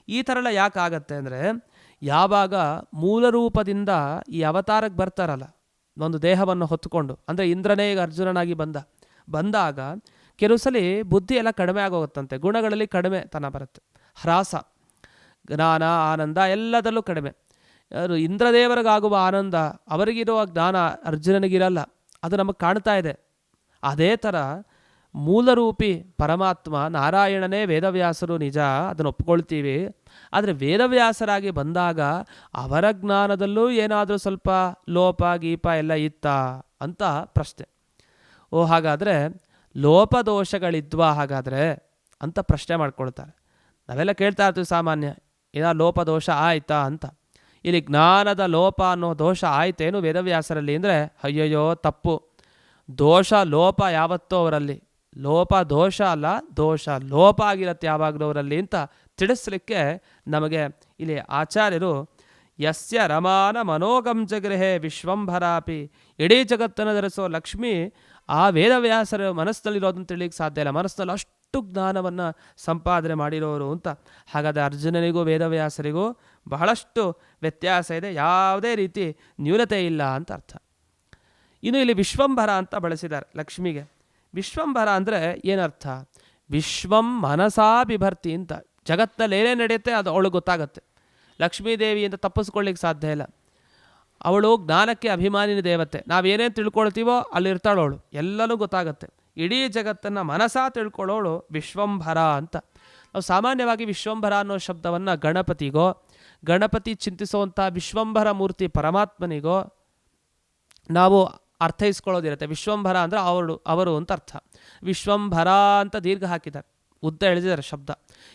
[SPEAKER 1] ಈ ಥರ ಎಲ್ಲ ಯಾಕೆ ಆಗತ್ತೆ ಅಂದರೆ, ಯಾವಾಗ ಮೂಲ ರೂಪದಿಂದ ಈ ಅವತಾರಕ್ಕೆ ಬರ್ತಾರಲ್ಲ, ಒಂದು ದೇಹವನ್ನು ಹೊತ್ತುಕೊಂಡು ಅಂದರೆ ಇಂದ್ರನೇ ಈಗ ಅರ್ಜುನನಾಗಿ ಬಂದ. ಬಂದಾಗ ಕೆಲವು ಸಲ ಬುದ್ಧಿ ಎಲ್ಲ ಕಡಿಮೆ ಆಗೋಗುತ್ತಂತೆ. ಗುಣಗಳಲ್ಲಿ ಕಡಿಮೆ ತನ ಬರುತ್ತೆ. ಹ್ರಾಸ, ಜ್ಞಾನ, ಆನಂದ ಎಲ್ಲದಲ್ಲೂ ಕಡಿಮೆ. ಇಂದ್ರದೇವರಿಗಾಗುವ ಆನಂದ, ಅವರಿಗಿರುವ ಜ್ಞಾನ ಅರ್ಜುನನಿಗಿರಲ್ಲ. ಅದು ನಮಗೆ ಕಾಣ್ತಾ ಇದೆ. ಅದೇ ಥರ ಮೂಲರೂಪಿ ಪರಮಾತ್ಮ, ನಾರಾಯಣನೇ ವೇದವ್ಯಾಸರು ನಿಜ, ಅದನ್ನು ಒಪ್ಕೊಳ್ತೀವಿ. ಆದರೆ ವೇದವ್ಯಾಸರಾಗಿ ಬಂದಾಗ ಅವರ ಜ್ಞಾನದಲ್ಲೂ ಏನಾದರೂ ಸ್ವಲ್ಪ ಲೋಪ, ಗೀಪ ಎಲ್ಲ ಇತ್ತಾ ಅಂತ ಪ್ರಶ್ನೆ. ಓ, ಹಾಗಾದರೆ ಲೋಪದೋಷಗಳಿದ್ವಾ ಹಾಗಾದರೆ ಅಂತ ಪ್ರಶ್ನೆ ಮಾಡ್ಕೊಳ್ತಾರೆ. ನಾವೆಲ್ಲ ಕೇಳ್ತಾ ಇರ್ತೀವಿ ಸಾಮಾನ್ಯ ಏನ ಲೋಪದೋಷ ಆಯ್ತಾ? ಅಂತ. ಇಲ್ಲಿ ಜ್ಞಾನದ ಲೋಪ ಅನ್ನೋ ದೋಷ ಆಯ್ತೇನು ವೇದವ್ಯಾಸರಲ್ಲಿ ಅಂದರೆ, ಅಯ್ಯಯ್ಯೋ, ತಪ್ಪು. ದೋಷ, ಲೋಪ ಯಾವತ್ತೋ ಅವರಲ್ಲಿ. ಲೋಪ ದೋಷ ಅಲ್ಲ, ದೋಷ ಲೋಪ ಆಗಿರತ್ತೆ ಯಾವಾಗಲೂ ಅವರಲ್ಲಿ ಅಂತ ತಿಳಿಸ್ಲಿಕ್ಕೆ ನಮಗೆ ಇಲ್ಲಿ ಆಚಾರ್ಯರು, ಯಸ್ಯ ರಮಾನ ಮನೋಗಂ ಜಗೃಹೆ ವಿಶ್ವಂಭರಾಪಿ. ಇಡೀ ಜಗತ್ತನ್ನು ಧರಿಸೋ ಲಕ್ಷ್ಮಿ ಆ ವೇದವ್ಯಾಸರ ಮನಸ್ಸಿನಲ್ಲಿರೋದನ್ನು ತಿಳಿಯಕ್ಕೆ ಸಾಧ್ಯ ಇಲ್ಲ. ಮನಸ್ಸಿನಲ್ಲಿ ಅಷ್ಟು ಜ್ಞಾನವನ್ನು ಸಂಪಾದನೆ ಮಾಡಿರೋರು ಅಂತ. ಹಾಗಾದರೆ ಅರ್ಜುನನಿಗೂ ವೇದವ್ಯಾಸರಿಗೂ ಬಹಳಷ್ಟು ವ್ಯತ್ಯಾಸ ಇದೆ. ಯಾವುದೇ ರೀತಿ ನ್ಯೂನತೆ ಇಲ್ಲ ಅಂತ ಅರ್ಥ. ಇನ್ನು ಇಲ್ಲಿ ವಿಶ್ವಂಭರ ಅಂತ ಬಳಸಿದ್ದಾರೆ ಲಕ್ಷ್ಮಿಗೆ. ವಿಶ್ವಂಭರ ಅಂದರೆ ಏನರ್ಥ? ವಿಶ್ವಂ ಮನಸಾ ಬಿಭರ್ತಿ ಅಂತ. ಜಗತ್ತಲ್ಲಿ ಏನೇ ನಡೆಯುತ್ತೆ ಅದು ಅವಳು ಗೊತ್ತಾಗತ್ತೆ. ಅಂತ ತಪ್ಪಿಸ್ಕೊಳ್ಳಿಕ್ಕೆ ಸಾಧ್ಯ ಇಲ್ಲ. ಅವಳು ಜ್ಞಾನಕ್ಕೆ ಅಭಿಮಾನಿನ ದೇವತೆ. ನಾವೇನೇನು ತಿಳ್ಕೊಳ್ತೀವೋ ಅಲ್ಲಿರ್ತಾಳು ಅವಳು ಎಲ್ಲನೂ ಗೊತ್ತಾಗತ್ತೆ. ಇಡೀ ಜಗತ್ತನ್ನು ಮನಸಾ ತಿಳ್ಕೊಳ್ಳೋಳು ವಿಶ್ವಂಭರ ಅಂತ. ನಾವು ಸಾಮಾನ್ಯವಾಗಿ ವಿಶ್ವಂಭರ ಅನ್ನೋ ಶಬ್ದವನ್ನು ಗಣಪತಿಗೋ, ಗಣಪತಿ ಚಿಂತಿಸುವಂಥ ವಿಶ್ವಂಭರ ಮೂರ್ತಿ ಪರಮಾತ್ಮನಿಗೋ ನಾವು ಅರ್ಥೈಸ್ಕೊಳ್ಳೋದಿರುತ್ತೆ. ವಿಶ್ವಂಭರ ಅಂದರೆ ಅವರು ಅವರು ಅಂತ ಅರ್ಥ. ವಿಶ್ವಂಭರ ಅಂತ ದೀರ್ಘ ಹಾಕಿದ್ದಾರೆ. ಉದ್ದ ಎಳೆದಿದ್ದಾರೆ ಶಬ್ದ.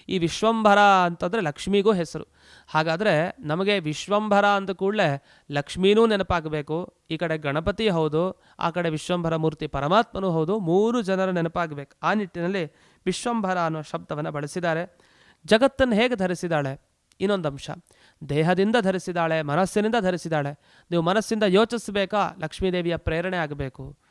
[SPEAKER 1] ಈ ವಿಶ್ವಂಭರ ಅಂತಂದರೆ ಲಕ್ಷ್ಮಿಗೂ ಹೆಸರು. ಹಾಗಾದರೆ ನಮಗೆ ವಿಶ್ವಂಭರ ಅಂದ ಕೂಡಲೇ ಲಕ್ಷ್ಮೀನೂ ನೆನಪಾಗಬೇಕು, ಈ ಕಡೆ ಗಣಪತಿ ಹೌದು, ಆ ಕಡೆ ವಿಶ್ವಂಭರ ಮೂರ್ತಿ ಪರಮಾತ್ಮನೂ ಹೌದು, ಮೂರು ಜನರ ನೆನಪಾಗಬೇಕು. ಆ ನಿಟ್ಟಿನಲ್ಲಿ ವಿಶ್ವಂಭರ ಅನ್ನೋ ಶಬ್ದವನ್ನು ಬಳಸಿದ್ದಾರೆ. ಜಗತ್ತನ್ನು ಹೇಗೆ ಧರಿಸಿದಾಳೆ? ಇನ್ನೊಂದು ಅಂಶ. ದೇಹದಿಂದ ಧರಿಸಿದಾಳೆ, ಮನಸ್ಸಿನಿಂದ ಧರಿಸಿದಾಳೆ. ನೀವು ಮನಸ್ಸಿಂದ ಯೋಚಿಸಬೇಕಾ ಲಕ್ಷ್ಮೀದೇವಿಯ ಪ್ರೇರಣೆ ಆಗಬೇಕು?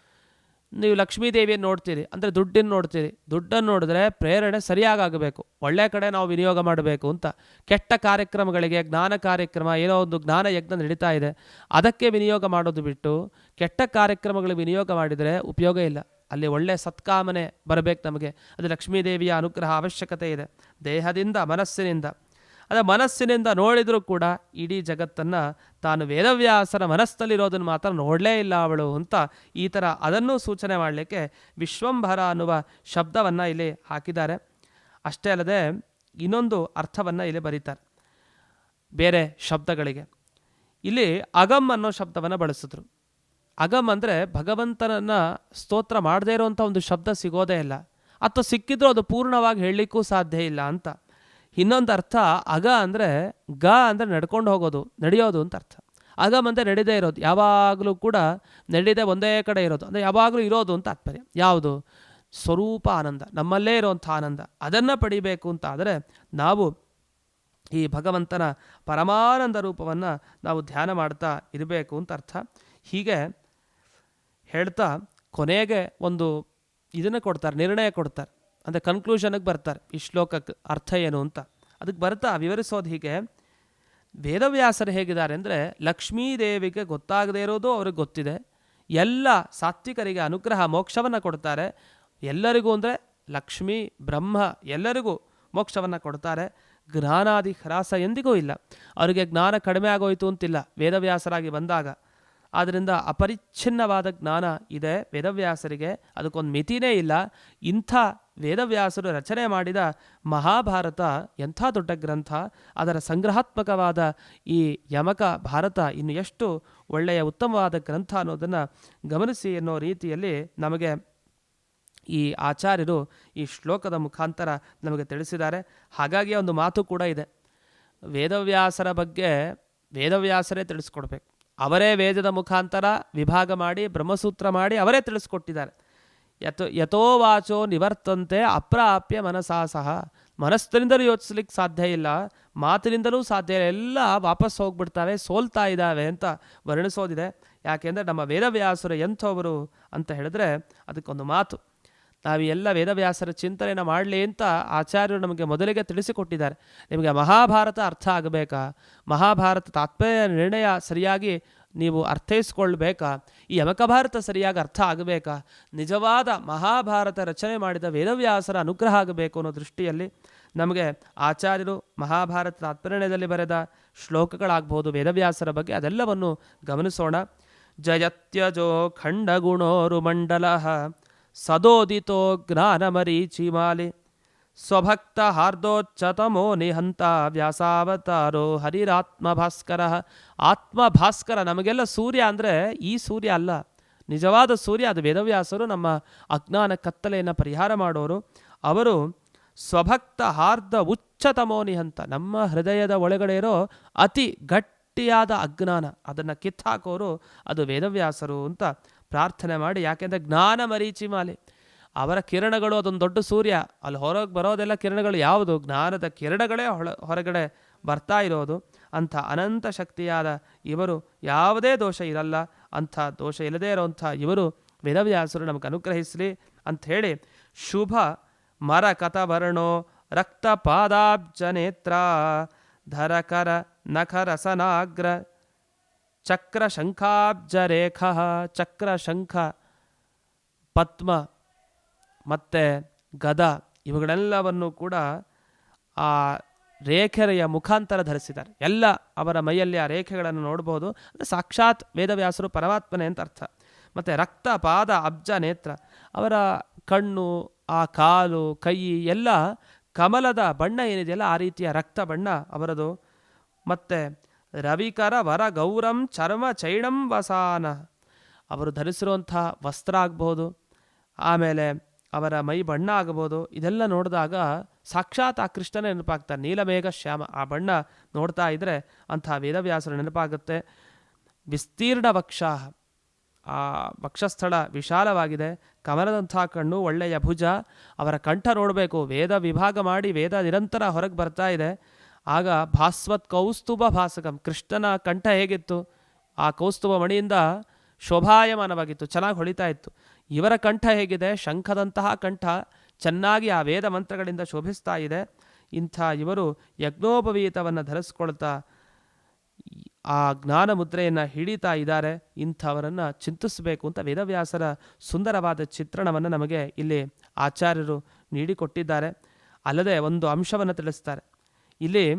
[SPEAKER 1] ನೀವು ಲಕ್ಷ್ಮೀದೇವಿಯನ್ನು ನೋಡ್ತೀರಿ, ಅಂದರೆ ದುಡ್ಡನ್ನು ನೋಡ್ತೀರಿ, ದುಡ್ಡನ್ನು ನೋಡಿದ್ರೆ ಪ್ರೇರಣೆ ಸರಿಯಾಗಬೇಕು ಒಳ್ಳೆಯ ಒಳ್ಳೆ ಕಡೆ ನಾವು ವಿನಿಯೋಗ ಮಾಡಬೇಕು ಅಂತ. ಕೆಟ್ಟ ಕಾರ್ಯಕ್ರಮಗಳಿಗೆ ಜ್ಞಾನ ಕಾರ್ಯಕ್ರಮ, ಏನೋ ಒಂದು ಜ್ಞಾನ ಯಜ್ಞ ನಡೀತಾ ಇದೆ. ಅದಕ್ಕೆ ವಿನಿಯೋಗ ಮಾಡೋದು ಬಿಟ್ಟು, ಕೆಟ್ಟ ಕಾರ್ಯಕ್ರಮಗಳಿಗೆ ವಿನಿಯೋಗ ಮಾಡಿದರೆ ಉಪಯೋಗ ಇಲ್ಲ. ಅಲ್ಲಿ ಒಳ್ಳೆ ಸತ್ಕಾಮನೆ ಬರಬೇಕು ನಮಗೆ. ಅದು ಲಕ್ಷ್ಮೀದೇವಿಯ ಅನುಗ್ರಹ ಅವಶ್ಯಕತೆ ಇದೆ. ದೇಹದಿಂದ, ಮನಸ್ಸಿನಿಂದ. ಅದ ಮನಸ್ಸಿನಿಂದ ನೋಡಿದರೂ ಕೂಡ ಇಡೀ ಜಗತ್ತನ್ನು ತಾನು ವೇದವ್ಯಾಸರ ಮನಸ್ಸಲ್ಲಿರೋದನ್ನು ಮಾತ್ರ ನೋಡಲೇ ಇಲ್ಲ ಅವಳು ಅಂತ ಈ ಥರ ಅದನ್ನು ಸೂಚನೆ ಮಾಡಲಿಕ್ಕೆ ವಿಶ್ವಂಭರ ಅನ್ನುವ ಶಬ್ದವನ್ನು ಇಲ್ಲಿ ಹಾಕಿದ್ದಾರೆ. ಅಷ್ಟೇ ಅಲ್ಲದೆ ಇನ್ನೊಂದು ಅರ್ಥವನ್ನು ಇಲ್ಲಿ ಬರೀತಾರೆ. ಬೇರೆ ಶಬ್ದಗಳಿಗೆ. ಇಲ್ಲಿ ಅಗಮ್ ಅನ್ನೋ ಶಬ್ದವನ್ನು ಬಳಸಿದ್ರು. ಅಗಮ್ ಅಂದರೆ ಭಗವಂತನನ್ನು ಸ್ತೋತ್ರ ಮಾಡದೇ ಇರುವಂಥ ಒಂದು ಶಬ್ದ ಸಿಗೋದೇ ಇಲ್ಲ. ಅಥವಾ ಸಿಕ್ಕಿದ್ರೂ ಅದು ಪೂರ್ಣವಾಗಿ ಹೇಳಲಿಕ್ಕೂ ಸಾಧ್ಯ ಇಲ್ಲ ಅಂತ. ಇನ್ನೊಂದು ಅರ್ಥ, ಅಗ ಅಂದರೆ ಗ ಅಂದರೆ ನಡ್ಕೊಂಡು ಹೋಗೋದು, ನಡೆಯೋದು ಅಂತ ಅರ್ಥ. ಅಗಮ್ ಅಂದರೆ ನಡೀದೇ ಇರೋದು, ಯಾವಾಗಲೂ ಕೂಡ ನಡೀದೆ ಒಂದೇ ಕಡೆ ಇರೋದು, ಅಂದರೆ ಯಾವಾಗಲೂ ಇರೋದು ಅಂತ ತಾತ್ಪರ್ಯ. ಯಾವುದು? ಸ್ವರೂಪ ಆನಂದ, ನಮ್ಮಲ್ಲೇ ಇರೋವಂಥ ಆನಂದ. ಅದನ್ನು ಪಡಿಬೇಕು ಅಂತ ಆದರೆ ನಾವು ಈ ಭಗವಂತನ ಪರಮಾನಂದ ರೂಪವನ್ನು ನಾವು ಧ್ಯಾನ ಮಾಡ್ತಾ ಇರಬೇಕು ಅಂತ ಅರ್ಥ. ಹೀಗೆ ಹೇಳ್ತಾ ಕೊನೆಗೆ ಒಂದು ಇದನ್ನು ಕೊಡ್ತಾರೆ, ನಿರ್ಣಯ ಕೊಡ್ತಾರೆ. ಅಂದರೆ ಕನ್ಕ್ಲೂಷನ್ಗೆ ಬರ್ತಾರೆ, ಈ ಶ್ಲೋಕಕ್ಕೆ ಅರ್ಥ ಏನು ಅಂತ. ಅದಕ್ಕೆ ಬರ್ತಾ ವಿವರಿಸೋದು ಹೀಗೆ, ವೇದವ್ಯಾಸರು ಹೇಗಿದ್ದಾರೆ ಅಂದರೆ ಲಕ್ಷ್ಮೀದೇವಿಗೆ ಗೊತ್ತಾಗದೇ ಇರೋದು ಅವ್ರಿಗೆ ಗೊತ್ತಿದೆ. ಎಲ್ಲ ಸಾತ್ವಿಕರಿಗೆ ಅನುಗ್ರಹ, ಮೋಕ್ಷವನ್ನು ಕೊಡ್ತಾರೆ. ಎಲ್ಲರಿಗೂ ಅಂದರೆ ಲಕ್ಷ್ಮೀ, ಬ್ರಹ್ಮ ಎಲ್ಲರಿಗೂ ಮೋಕ್ಷವನ್ನು ಕೊಡ್ತಾರೆ. ಜ್ಞಾನಾದಿ ಹ್ರಾಸ ಎಂದಿಗೂ ಇಲ್ಲ. ಅವರಿಗೆ ಜ್ಞಾನ ಕಡಿಮೆ ಆಗೋಯಿತು ಅಂತಿಲ್ಲ ವೇದವ್ಯಾಸರಾಗಿ ಬಂದಾಗ. ಆದ್ದರಿಂದ ಅಪರಿಚ್ಛಿನ್ನವಾದ ಜ್ಞಾನ ಇದೆ ವೇದವ್ಯಾಸರಿಗೆ. ಅದಕ್ಕೊಂದು ಮಿತಿನೇ ಇಲ್ಲ. ಇಂಥ ವೇದವ್ಯಾಸರು ರಚನೆ ಮಾಡಿದ ಮಹಾಭಾರತ ಎಂಥ ದೊಡ್ಡ ಗ್ರಂಥ, ಅದರ ಸಂಗ್ರಹಾತ್ಮಕವಾದ ಈ ಯಮಕ ಭಾರತ ಇನ್ನು ಎಷ್ಟು ಒಳ್ಳೆಯ ಉತ್ತಮವಾದ ಗ್ರಂಥ ಅನ್ನೋದನ್ನು ಗಮನಿಸಿ ಅನ್ನೋ ರೀತಿಯಲ್ಲಿ ನಮಗೆ ಈ ಆಚಾರ್ಯರು ಈ ಶ್ಲೋಕದ ಮುಖಾಂತರ ನಮಗೆ ತಿಳಿಸಿದ್ದಾರೆ. ಹಾಗಾಗಿ ಒಂದು ಮಾತು ಕೂಡ ಇದೆ. ವೇದವ್ಯಾಸರ ಬಗ್ಗೆ ವೇದವ್ಯಾಸರೇ ತಿಳಿಸ್ಕೊಡ್ಬೇಕು. ಅವರೇ ವೇದದ ಮುಖಾಂತರ ವಿಭಾಗ ಮಾಡಿ, ಬ್ರಹ್ಮಸೂತ್ರ ಮಾಡಿ ಅವರೇ ತಿಳಿಸ್ಕೊಟ್ಟಿದ್ದಾರೆ. ಯಥೋ ಯಥೋ ವಾಚೋ ನಿವರ್ತಂತೆ ಅಪ್ರಾಪ್ಯ ಮನಸಾ ಸಹ. ಮನಸ್ಸಿನಿಂದಲೂ ಯೋಚಿಸ್ಲಿಕ್ಕೆ ಸಾಧ್ಯ ಇಲ್ಲ. ಮಾತಿನಿಂದಲೂ ಸಾಧ್ಯ ಇಲ್ಲ. ಎಲ್ಲ ವಾಪಸ್ ಹೋಗ್ಬಿಡ್ತಾವೆ, ಸೋಲ್ತಾ ಇದ್ದಾವೆ ಅಂತ ವರ್ಣಿಸೋದಿದೆ. ಯಾಕೆಂದರೆ ನಮ್ಮ ವೇದವ್ಯಾಸರು ಎಂಥವರು ಅಂತ ಹೇಳಿದ್ರೆ ಅದಕ್ಕೊಂದು ಮಾತು. ನಾವು ಎಲ್ಲ ವೇದವ್ಯಾಸರ ಚಿಂತನೆಯನ್ನು ಮಾಡಲಿ ಅಂತ ಆಚಾರ್ಯರು ನಮಗೆ ಮೊದಲಿಗೆ ತಿಳಿಸಿಕೊಟ್ಟಿದ್ದಾರೆ. ನಿಮಗೆ ಮಹಾಭಾರತ ಅರ್ಥ ಆಗಬೇಕಾ? ಮಹಾಭಾರತ ತಾತ್ಪರ್ಯ ನಿರ್ಣಯ ಸರಿಯಾಗಿ ನೀವು ಅರ್ಥೈಸ್ಕೊಳ್ಬೇಕಾ? ಈ ಯಮಕ ಭಾರತ ಸರಿಯಾಗಿ ಅರ್ಥ ಆಗಬೇಕಾ? ನಿಜವಾದ ಮಹಾಭಾರತ ರಚನೆ ಮಾಡಿದ ವೇದವ್ಯಾಸರ ಅನುಗ್ರಹ ಆಗಬೇಕು ಅನ್ನೋ ದೃಷ್ಟಿಯಲ್ಲಿ ನಮಗೆ ಆಚಾರ್ಯರು ಮಹಾಭಾರತ ತಾತ್ಪರ್ಯದಲ್ಲಿ ಬರೆದ ಶ್ಲೋಕಗಳಾಗ್ಬೋದು ವೇದವ್ಯಾಸರ ಬಗ್ಗೆ ಅದೆಲ್ಲವನ್ನು ಗಮನಿಸೋಣ. ಜಯತ್ಯಜೋ ಖಂಡಗುಣೋರು ಮಂಡಲ ಸದೋದಿತೋ ಜ್ಞಾನಮರೀಚಿಮಾಲಿ. ಸ್ವಭಕ್ತ ಹಾರ್ದೋಚ್ಚತಮೋ ನಿಹಂತ ವ್ಯಾಸಾವತಾರೋ ಹರಿರಾತ್ಮ ಭಾಸ್ಕರ ಆತ್ಮ ಭಾಸ್ಕರ ನಮಗೆಲ್ಲ ಸೂರ್ಯ ಅಂದರೆ ಈ ಸೂರ್ಯ ಅಲ್ಲ, ನಿಜವಾದ ಸೂರ್ಯ ಅದು ವೇದವ್ಯಾಸರು ನಮ್ಮ ಅಜ್ಞಾನ ಕತ್ತಲೆಯನ್ನು ಪರಿಹಾರ ಮಾಡೋರು. ಅವರು ಸ್ವಭಕ್ತ ಹಾರ್ದ ಉಚ್ಚತಮೋ ನಿಹಂತ, ನಮ್ಮ ಹೃದಯದ ಒಳಗಡೆ ಇರೋ ಅತಿ ಗಟ್ಟಿಯಾದ ಅಜ್ಞಾನ, ಅದನ್ನು ಕಿತ್ತಾಕೋರು ಅದು ವೇದವ್ಯಾಸರು ಅಂತ ಪ್ರಾರ್ಥನೆ ಮಾಡಿ, ಯಾಕೆಂದರೆ ಜ್ಞಾನ ಮರೀಚಿ ಮಾಲೆ. ಅವರ ಕಿರಣಗಳು, ಅದೊಂದು ದೊಡ್ಡ ಸೂರ್ಯ. ಅಲ್ಲಿ ಹೊರಗೆ ಬರೋದೆಲ್ಲ ಕಿರಣಗಳು ಯಾವುದು? ಜ್ಞಾನದ ಕಿರಣಗಳೇ ಹೊರಗಡೆ ಬರ್ತಾ ಇರೋದು. ಅಂಥ ಅನಂತ ಶಕ್ತಿಯಾದ ಇವರು ಯಾವುದೇ ದೋಷ ಇರಲ್ಲ. ಅಂಥ ದೋಷ ಇಲ್ಲದೇ ಇರೋವಂಥ ಇವರು ವೇದವ್ಯಾಸರು ನಮಗೆ ಅನುಗ್ರಹಿಸಲಿ ಅಂಥೇಳಿ ಶುಭ ಮರ ಕಥಭರಣೋ ರಕ್ತ ಪಾದಾಬ್ಜ ನೇತ್ರ ಧರಕರ ನಖರಸನಾಗ್ರ ಚಕ್ರ ಶಂಖಾಬ್ಜ ರೇಖ ಚಕ್ರ ಶಂಖ ಪದ್ಮ ಮತ್ತು ಗದ ಇವುಗಳೆಲ್ಲವನ್ನು ಕೂಡ ಆ ರೇಖೆಯ ಮುಖಾಂತರ ಧರಿಸಿದ್ದಾರೆ. ಎಲ್ಲ ಅವರ ಮೈಯಲ್ಲಿ ಆ ರೇಖೆಗಳನ್ನು ನೋಡ್ಬೋದು. ಅಂದರೆ ಸಾಕ್ಷಾತ್ ವೇದವ್ಯಾಸರು ಪರಮಾತ್ಮನೆ ಅಂತ ಅರ್ಥ. ಮತ್ತು ರಕ್ತ, ಪಾದ, ಅಬ್ಜ, ನೇತ್ರ ಅವರ ಕಣ್ಣು, ಆ ಕಾಲು, ಕೈ ಎಲ್ಲ ಕಮಲದ ಬಣ್ಣ ಏನಿದೆಯಲ್ಲ ಆ ರೀತಿಯ ರಕ್ತ ಬಣ್ಣ ಅವರದು. ಮತ್ತು ರವಿಕರ ವರ ಗೌರಂ ಚರ್ಮ ಚೈಣಂ ವಸಾನ ಅವರು ಧರಿಸಿರುವಂಥ ವಸ್ತ್ರ ಆಗ್ಬೋದು. ಆಮೇಲೆ ಅವರ ಮೈ ಬಣ್ಣ ಆಗಬಹುದು, ಇದೆಲ್ಲ ನೋಡಿದಾಗ ಸಾಕ್ಷಾತ್ ಆ ಕೃಷ್ಣನೇ ನೆನಪಾಗ್ತಾರೆ ನೀಲಮೇಘ, ಶ್ಯಾಮ, ಆ ಬಣ್ಣ ನೋಡ್ತಾ ಇದ್ದರೆ ಅಂಥ ವೇದವ್ಯಾಸರು ನೆನಪಾಗುತ್ತೆ. ವಿಸ್ತೀರ್ಣ ವಕ್ಷ, ಆ ವಕ್ಷಸ್ಥಳ ವಿಶಾಲವಾಗಿದೆ. ಕಮಲದಂಥ ಕಣ್ಣು, ಒಳ್ಳೆಯ ಭುಜ, ಅವರ ಕಂಠ ನೋಡಬೇಕು. ವೇದ ವಿಭಾಗ ಮಾಡಿ ವೇದ ನಿರಂತರ ಹೊರಗೆ ಬರ್ತಾ ಇದೆ. ಆಗ ಭಾಸ್ವತ್ ಕೌಸ್ತುಭ ಭಾಸಕಂ, ಕೃಷ್ಣನ ಕಂಠ ಹೇಗಿತ್ತು? ಆ ಕೌಸ್ತುಭ ಮಣಿಯಿಂದ ಶೋಭಾಯಮಾನವಾಗಿತ್ತು, ಚೆನ್ನಾಗಿ ಹೊಳಿತಾ ಇತ್ತು. ಇವರ ಕಂಠ ಹೇಗಿದೆ? ಶಂಖದಂತಹ ಕಂಠ ಚೆನ್ನಾಗಿ ಆ ವೇದ ಮಂತ್ರಗಳಿಂದ ಶೋಭಿಸ್ತಾ ಇದೆ. ಇಂಥ ಇವರು ಯಜ್ಞೋಪವೀತವನ್ನು ಧರಿಸ್ಕೊಳ್ತಾ ಆ ಜ್ಞಾನ ಮುದ್ರೆಯನ್ನು ಹಿಡಿತಾ ಇದ್ದಾರೆ. ಇಂಥವರನ್ನು ಚಿಂತಿಸಬೇಕು ಅಂತ ವೇದವ್ಯಾಸರ ಸುಂದರವಾದ ಚಿತ್ರಣವನ್ನು ನಮಗೆ ಇಲ್ಲಿ ಆಚಾರ್ಯರು ನೀಡಿಕೊಟ್ಟಿದ್ದಾರೆ. ಅಲ್ಲದೆ ಒಂದು ಅಂಶವನ್ನು ತಿಳಿಸ್ತಾರೆ. ಇಲ್ಲಿ,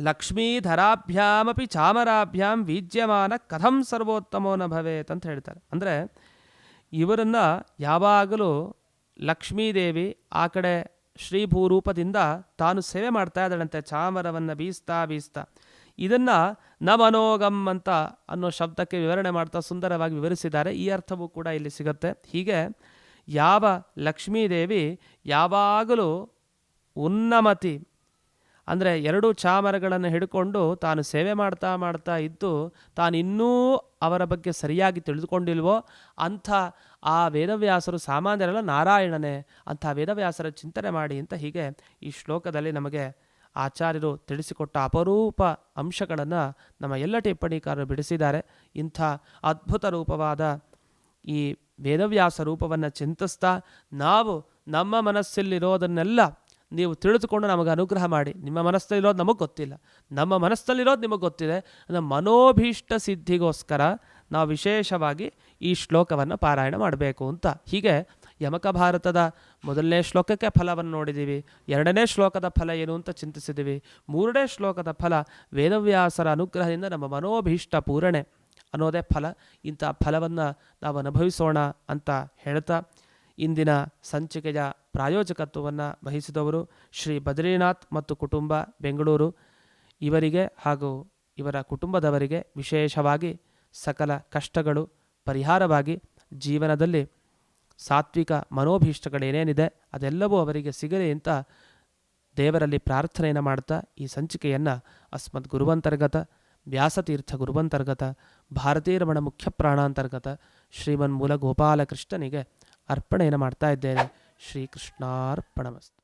[SPEAKER 1] ಲಕ್ಷ್ಮೀಧರಾಭ್ಯಾಮಪಿ ಚಾಮರಾಭ್ಯಾಂ ವೀಜ್ಯಮಾನ ಕಥಂ ಸರ್ವೋತ್ತಮೋ ನ ಭವೇತ್ ಅಂತ ಹೇಳ್ತಾರೆ. ಅಂದರೆ ಇವರನ್ನು ಯಾವಾಗಲೂ ಲಕ್ಷ್ಮೀದೇವಿ ಆ ಕಡೆ ಶ್ರೀಭೂರೂಪದಿಂದ ತಾನು ಸೇವೆ ಮಾಡ್ತಾ ಇದ್ದಾಳಂತೆ, ಚಾಮರವನ್ನು ಬೀಸ್ತಾ ಬೀಸ್ತಾ. ಇದನ್ನು ನಮನೋಗಮ್ ಮನೋಗಮ್ ಅಂತ ಅನ್ನೋ ಶಬ್ದಕ್ಕೆ ವಿವರಣೆ ಮಾಡ್ತಾ ಸುಂದರವಾಗಿ ವಿವರಿಸಿದ್ದಾರೆ. ಈ ಅರ್ಥವೂ ಕೂಡ ಇಲ್ಲಿ ಸಿಗುತ್ತೆ. ಹೀಗೆ ಯಾವ ಲಕ್ಷ್ಮೀದೇವಿ ಯಾವಾಗಲೂ ಉನ್ನಮತಿ ಅಂದರೆ ಎರಡು ಚಾಮರಗಳನ್ನು ಹಿಡ್ಕೊಂಡು ತಾನು ಸೇವೆ ಮಾಡ್ತಾ ಮಾಡ್ತಾ ಇದ್ದು ತಾನು ಇನ್ನೂ ಅವರ ಬಗ್ಗೆ ಸರಿಯಾಗಿ ತಿಳಿದುಕೊಂಡಿಲ್ವೋ ಅಂಥ ಆ ವೇದವ್ಯಾಸರು ಸಾಮಾನ್ಯರಲ್ಲ ನಾರಾಯಣನೇ, ಅಂಥ ವೇದವ್ಯಾಸರ ಚಿಂತನೆ ಮಾಡಿ ಅಂತ ಹೀಗೆ ಈ ಶ್ಲೋಕದಲ್ಲಿ ನಮಗೆ ಆಚಾರ್ಯರು ತಿಳಿಸಿಕೊಟ್ಟ ಅಪರೂಪ ಅಂಶಗಳನ್ನು ನಮ್ಮ ಎಲ್ಲ ಟಿಪ್ಪಣಿಕಾರರು ಬಿಡಿಸಿದ್ದಾರೆ. ಇಂಥ ಅದ್ಭುತ ರೂಪವಾದ ಈ ವೇದವ್ಯಾಸ ರೂಪವನ್ನು ಚಿಂತಿಸ್ತಾ ನಾವು ನಮ್ಮ ಮನಸ್ಸಲ್ಲಿರೋದನ್ನೆಲ್ಲ ನೀವು ತಿಳಿದುಕೊಂಡು ನಮಗೆ ಅನುಗ್ರಹ ಮಾಡಿ. ನಿಮ್ಮ ಮನಸ್ಸಲ್ಲಿರೋದು ನಮಗೆ ಗೊತ್ತಿಲ್ಲ. ನಮ್ಮ ಮನಸ್ಸಲ್ಲಿರೋದು ನಿಮಗೆ ಗೊತ್ತಿದೆ. ಅಂದರೆ ಮನೋಭೀಷ್ಟ ಸಿದ್ಧಿಗೋಸ್ಕರ ನಾವು ವಿಶೇಷವಾಗಿ ಈ ಶ್ಲೋಕವನ್ನು ಪಾರಾಯಣ ಮಾಡಬೇಕು ಅಂತ. ಹೀಗೆ ಯಮಕ ಭಾರತದ ಮೊದಲನೇ ಶ್ಲೋಕಕ್ಕೆ ಫಲವನ್ನು ನೋಡಿದ್ದೀವಿ. ಎರಡನೇ ಶ್ಲೋಕದ ಫಲ ಏನು ಅಂತ ಚಿಂತಿಸಿದ್ದೀವಿ. ಮೂರನೇ ಶ್ಲೋಕದ ಫಲ ವೇದವ್ಯಾಸರ ಅನುಗ್ರಹದಿಂದ ನಮ್ಮ ಮನೋಭೀಷ್ಟ ಪೂರಣೆ ಅನ್ನೋದೇ ಫಲ. ಇಂಥ ಫಲವನ್ನು ನಾವು ಅನುಭವಿಸೋಣ ಅಂತ ಹೇಳ್ತಾ ಇಂದಿನ ಸಂಚಿಕೆಯ ಪ್ರಾಯೋಜಕತ್ವವನ್ನು ವಹಿಸಿದವರು ಶ್ರೀ ಬದ್ರಿನಾಥ್ ಮತ್ತು ಕುಟುಂಬ ಬೆಂಗಳೂರು. ಇವರಿಗೆ ಹಾಗೂ ಇವರ ಕುಟುಂಬದವರಿಗೆ ವಿಶೇಷವಾಗಿ ಸಕಲ ಕಷ್ಟಗಳು ಪರಿಹಾರವಾಗಿ ಜೀವನದಲ್ಲಿ ಸಾತ್ವಿಕ ಮನೋಭೀಷ್ಟಗಳೇನೇನಿದೆ ಅದೆಲ್ಲವೂ ಅವರಿಗೆ ಸಿಗಲಿ ಅಂತ ದೇವರಲ್ಲಿ ಪ್ರಾರ್ಥನೆಯನ್ನು ಮಾಡ್ತಾ ಈ ಸಂಚಿಕೆಯನ್ನು ಅಸ್ಮದ್ ಗುರುವಂತರ್ಗತ, ವ್ಯಾಸತೀರ್ಥ ಗುರುವಂತರ್ಗತ, ಭಾರತೀರಮಣ ಮುಖ್ಯ ಪ್ರಾಣಾಂತರ್ಗತ ಶ್ರೀಮನ್ ಮೂಲ ಗೋಪಾಲಕೃಷ್ಣನಿಗೆ ಅರ್ಪಣೆಯನ್ನು ಮಾಡ್ತಾ ಇದ್ದೇನೆ. श्रीकृष्णार्पणमस्तु।